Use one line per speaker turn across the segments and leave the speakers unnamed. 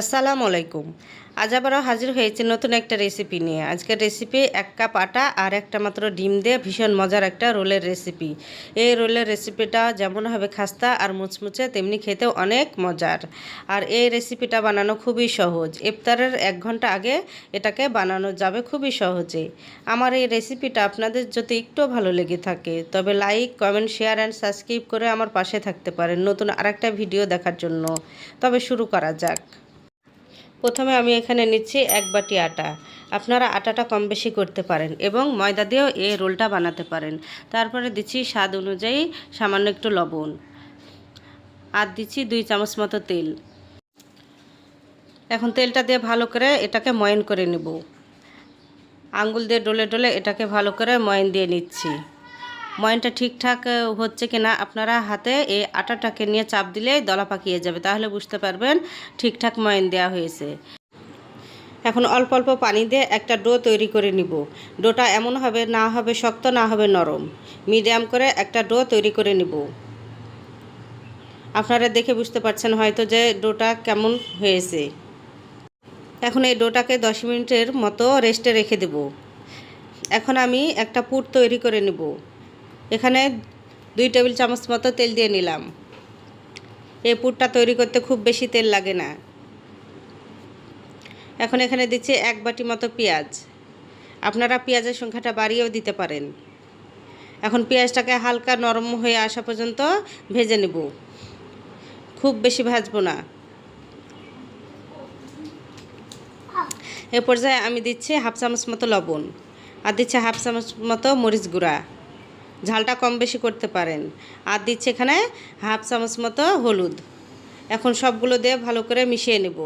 আসসালামু আলাইকুম। আজ আবারও হাজির হয়েছে নতুন একটা রেসিপি নিয়ে। আজকের রেসিপি এক কাপ আটা আর একটা মাত্র ডিম দিয়ে ভীষণ মজার একটা রোলের রেসিপি এই রোলের রেসিপিটা যেমন হবে খাস্তা আর মুচমুচে, তেমনি খেতেও অনেক মজার। আর এই রেসিপিটা বানানো খুবই সহজ। ইফতারের এক ঘণ্টা আগে এটাকে বানানো যাবে খুবই সহজে। আমার এই রেসিপিটা আপনাদের যদি একটু ভালো লেগে থাকে, তবে like comment share and subscribe করে আমার পাশে থাকতে পারেন নতুন আরেকটা ভিডিও দেখার জন্য। তবে শুরু করা যাক। প্রথমে আমি এখানে নিচ্ছি এক বাটি আটা। আপনারা আটাটা কম বেশি করতে পারেন এবং ময়দা দিয়েও এই রোলটা বানাতে পারেন। তারপরে দিচ্ছি স্বাদ অনুযায়ী সামান্য একটু লবণ। আর দিচ্ছি দুই চামচ মতো তেল। এখন তেলটা দিয়ে ভালো করে এটাকে ময়ন করে নেব। আঙ্গুল দিয়ে ডলে ডলে এটাকে ভালো করে ময়ন দিয়ে নিচ্ছি। ময়নটা ঠিকঠাক হচ্ছে কি না আপনারা হাতে এই আটাটাকে নিয়ে চাপ দিলেই দলা পাকিয়ে যাবে। তাহলে বুঝতে পারবেন ঠিকঠাক ময়ন দেওয়া হয়েছে। এখন অল্প অল্প পানি দিয়ে একটা ডো তৈরি করে নিব। ডোটা এমন হবে, না হবে শক্ত, না হবে নরম। মিডিয়াম করে একটা ডো তৈরি করে নিব। আপনারা দেখে বুঝতে পারছেন হয়তো যে ডোটা কেমন হয়েছে। এখন এই ডোটাকে দশ মিনিটের মতো রেস্টে রেখে দেব। এখন আমি একটা পুট তৈরি করে নেব। এখানে দুই টেবিল চামচ মতো তেল দিয়ে নিলাম। এই পুরটা তৈরি করতে খুব বেশি তেল লাগে না। এখন এখানে দিচ্ছি এক বাটি মতো পেঁয়াজ। আপনারা পেঁয়াজের সংখ্যাটা বাড়িয়েও দিতে পারেন। এখন পেঁয়াজটাকে হালকা নরম হয়ে আসা পর্যন্ত ভেজে নেব। খুব বেশি ভাজবো না। এ পর্যায়ে আমি দিচ্ছি হাফ চামচ মতো লবণ আর দিচ্ছি হাফ চামচ মতো মরিচ গুঁড়া। ঝালটা কম বেশি করতে পারেন। আর দিচ্ছে এখানে হাফ চামচ মতো হলুদ। এখন সবগুলো দিয়ে ভালো করে মিশিয়ে নেব।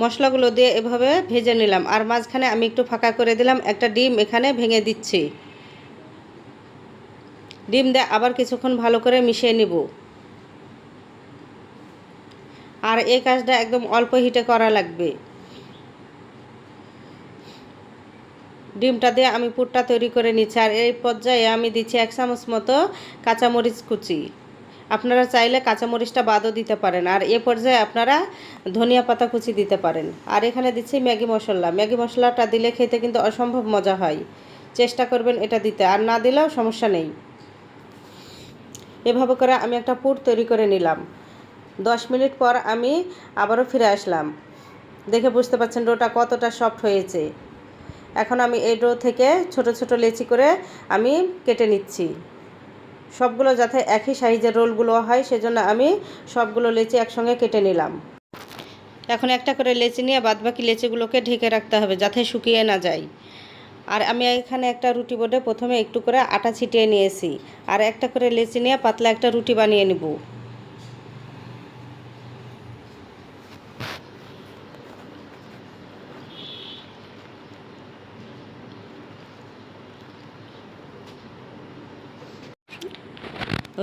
মশলাগুলো দিয়ে এভাবে ভেজে নিলাম। আর মাঝখানে আমি একটু ফাঁকা করে দিলাম। একটা ডিম এখানে ভেঙে দিচ্ছি। ডিম দিয়ে আবার কিছুক্ষণ ভালো করে মিশিয়ে নিব। আর এই কাজটা একদম অল্প হিটে করা লাগবে। ডিমটা দিয়ে আমি পুরটা তৈরি করে নিচ্ছি। আর এই পর্যায়ে আমি দিচ্ছি এক চামচ মতো কাঁচামরিচ কুচি। আপনারা চাইলে কাঁচামরিচটা বাদও দিতে পারেন। আর এ পর্যায়ে আপনারা ধনিয়া পাতা কুচি দিতে পারেন। আর এখানে দিচ্ছি ম্যাগি মশলা। ম্যাগি মশলাটা দিলে খেতে কিন্তু অসম্ভব মজা হয়। চেষ্টা করবেন এটা দিতে। আর না দিলেও সমস্যা নেই। এভাবে করে আমি একটা পুর তৈরি করে নিলাম। দশ মিনিট পর আমি আবারও ফিরে আসলাম। দেখে বুঝতে পারছেন ডোটা কতটা সফট হয়েছে। এখন আমি এই ডো থেকে ছোট ছোট লেচি করে আমি কেটে নিচ্ছি। সবগুলো যাতে একই সাইজের রোলগুলো হয়, সেজন্য আমি সবগুলো লেচি একসঙ্গে কেটে নিলাম। এখন একটা করে লেচি নিয়ে বাদবাকি লেচিগুলোকে ঢেকে রাখতে হবে যাতে শুকিয়ে না যায়। আর আমি এখানে একটা রুটি বোর্ডে প্রথমে একটু করে আটা ছিটিয়ে নিয়েছি। আর একটা করে লেচি নিয়ে পাতলা একটা রুটি বানিয়ে নিব।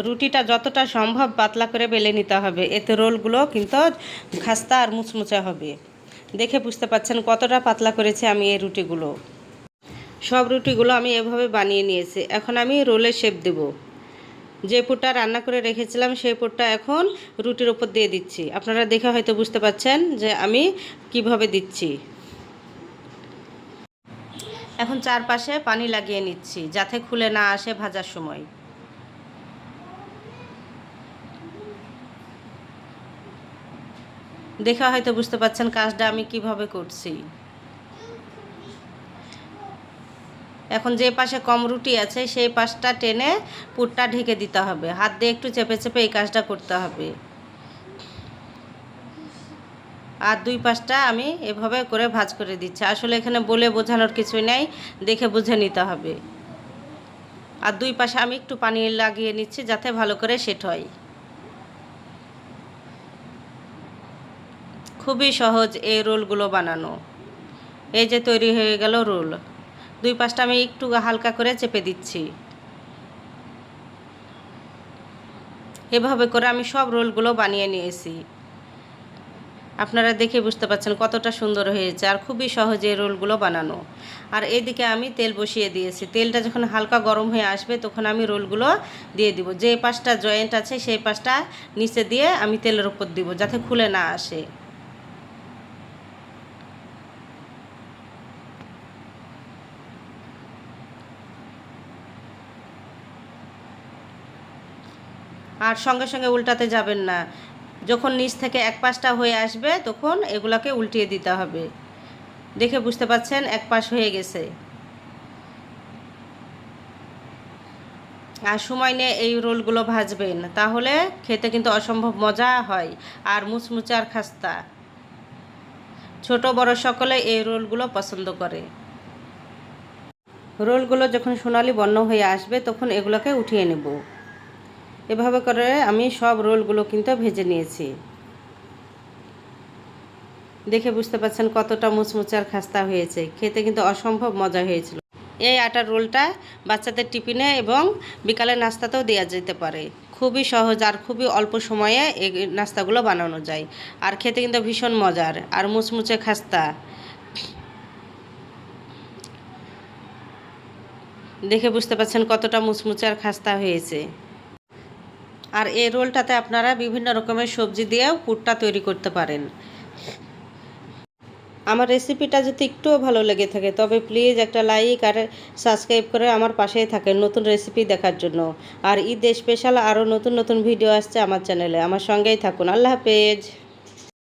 রুটিটা যতটা সম্ভব পাতলা করে বেলে নিতে হবে। এতে রোলগুলো কিন্তু খাস্তা আর মুচমুচে হবে। দেখে বুঝতে পাচ্ছেন কতটা পাতলা করেছি আমি এই রুটিগুলো। সব রুটিগুলো আমি এভাবে বানিয়ে নিয়েছি। এখন আমি রোলের শেপ দেব। যে পুরটা রান্না করে রেখেছিলাম সেই পুরটা এখন রুটির ওপর দিয়ে দিচ্ছি। আপনারা দেখে হয়তো বুঝতে পাচ্ছেন যে আমি কীভাবে দিচ্ছি। এখন চারপাশে পানি লাগিয়ে নিচ্ছি যাতে খুলে না আসে ভাজার সময়। দেখে হয়তো বুঝতে পাচ্ছেন কাজটা আমি কীভাবে করছি। এখন যে পাশে কম রুটি আছে, সেই পাশটা টেনে পুরটা ঢেকে দিতে হবে। হাত দিয়ে একটু চেপে চেপে এই কাজটা করতে হবে। আর দুই পাশটা আমি এভাবে করে ভাজ করে দিচ্ছি। আসলে এখানে বলে বোঝানোর কিছুই নাই, দেখে বুঝে নিতে হবে। আর দুই পাশে আমি একটু পানি লাগিয়ে নিচ্ছি যাতে ভালো করে সেট হয়। খুবই সহজ এই রোলগুলো বানানো। এই যে তৈরি হয়ে গেল রোল। দুই পাশটা আমি একটু হালকা করে চেপে দিচ্ছি। এভাবে করে আমি সব রোলগুলো বানিয়ে নিয়েছি। আপনারা দেখে বুঝতে পারছেন কতটা সুন্দর হয়েছে আর খুবই সহজে রোলগুলো বানানো। আর এদিকে আমি তেল বসিয়ে দিয়েছি। তেলটা যখন হালকা গরম হয়ে আসবে তখন আমি রোলগুলো দিয়ে দিব। যে পাশটা জয়েন্ট আছে সেই পাশটা নিচে দিয়ে আমি তেলের উপর দিব যাতে খুলে না আসে। আর সঙ্গে সঙ্গে উল্টাতে যাবেন না। যখন নিচ থেকে এক পাশটা হয়ে আসবে, তখন এগুলাকে উল্টিয়ে দিতে হবে। দেখে বুঝতে পাচ্ছেন এক পাশ হয়ে গেছে। আর সময় নিয়ে এই রোলগুলো ভাজবেন, তাহলে খেতে কিন্তু অসম্ভব মজা হয় আর মুচমুচার খাস্তা। ছোট বড় সকলে এই রোলগুলো পছন্দ করে। রোলগুলো যখন সোনালি বর্ণ হয়ে আসবে, তখন এগুলোকে উঠিয়ে নেব। এভাবে করে আমি সব রোলগুলো কিন্তু ভেজে নিয়েছি। দেখে বুঝতে পারছেন কতটা মুচমুচার খাস্তা হয়েছে। খেতে কিন্তু অসম্ভব মজা হয়েছিল। এই আটার রোলটা বাচ্চাদের টিফিনে এবং বিকালে নাস্তাতেও দেওয়া যেতে পারে। খুবই সহজ আর খুবই অল্প সময়ে এই নাস্তাগুলো বানানো যায়। আর খেতে কিন্তু ভীষণ মজার আর মুচমুচে খাস্তা। দেখে বুঝতে পারছেন কতটা মুচমুচে আর খাস্তা হয়েছে। আর এই রোলটাতে আপনারা বিভিন্ন রকমের সবজি দিয়েও পুরটা তৈরি করতে পারেন। আমার রেসিপিটা যদি একটুও ভালো লেগে থাকে, তবে প্লিজ একটা লাইক আর সাবস্ক্রাইব করে আমার পাশেই থাকেন নতুন রেসিপি দেখার জন্য। আর ঈদ স্পেশাল আরও নতুন নতুন ভিডিও আসছে আমার চ্যানেলে। আমার সঙ্গেই থাকুন। আল্লাহ হাফেজ।